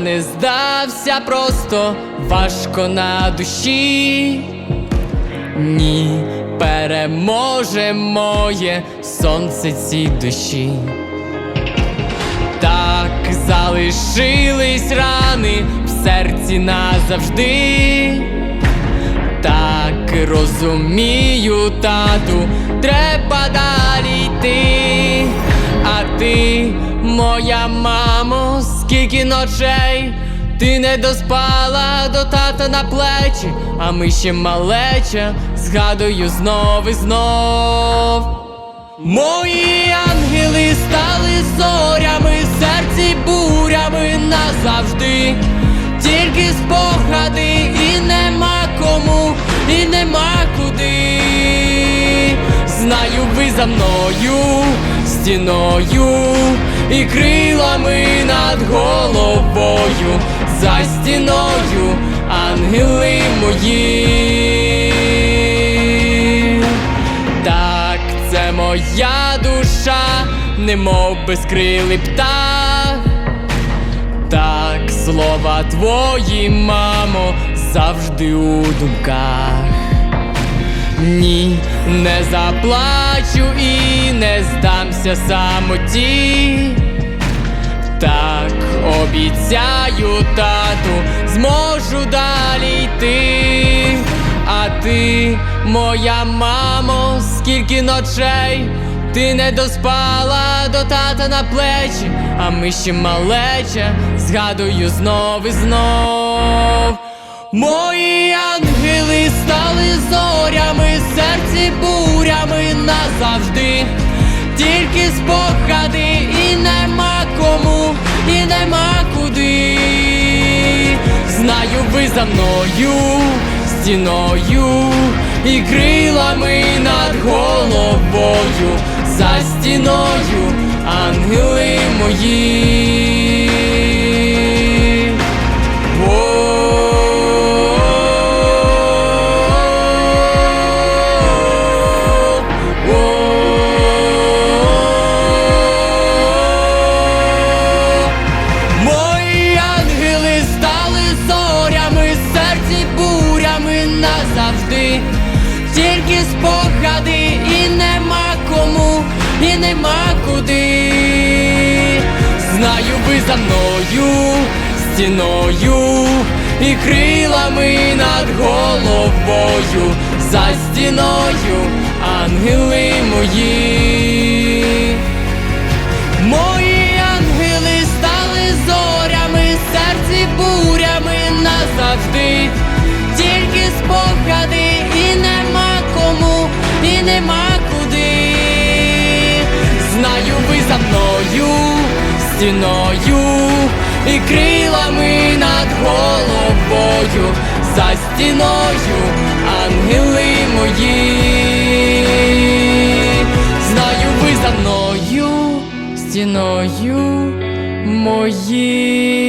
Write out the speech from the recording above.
не здався просто важко на душі. Ні, переможе моє сонце цій душі. Так залишились рани в серці назавжди. Так розумію, тату, треба далі йти. А ти, моя мамо, скільки ночей ти не доспала до тата на плечі, а ми ще малеча, згадую знов і знов. Мої ангели стали зорями, серці бурями назавжди, тільки спогади, і нема кому, і нема куди. Знаю, ви за мною, стіною і крилами над головою, за стіною, ангели мої. Так, це моя душа, немов безкрилий птах. Так, слова твої, мамо, завжди у думках. Ні, не заплачу і не здамся самоті. Обіцяю, тату, зможу далі йти. А ти, моя мамо, скільки ночей ти не доспала до тата на плечі, а ми ще малеча, згадую знов і знов. Мої ангели стали зорями, серці бурями назавжди, тільки спогади, і нема кому, і нема куди. Знаю, ви за мною, стіною і крилами над головою, за стіною, ангели мої. Назавжди, тільки спогади, і нема кому, і нема куди. Знаю, ви за мною, стіною і крилами над головою, за стіною, ангели мої. Стіною і крилами над головою, за стіною, ангели мої. Знаю, ви за мною, стіною мої.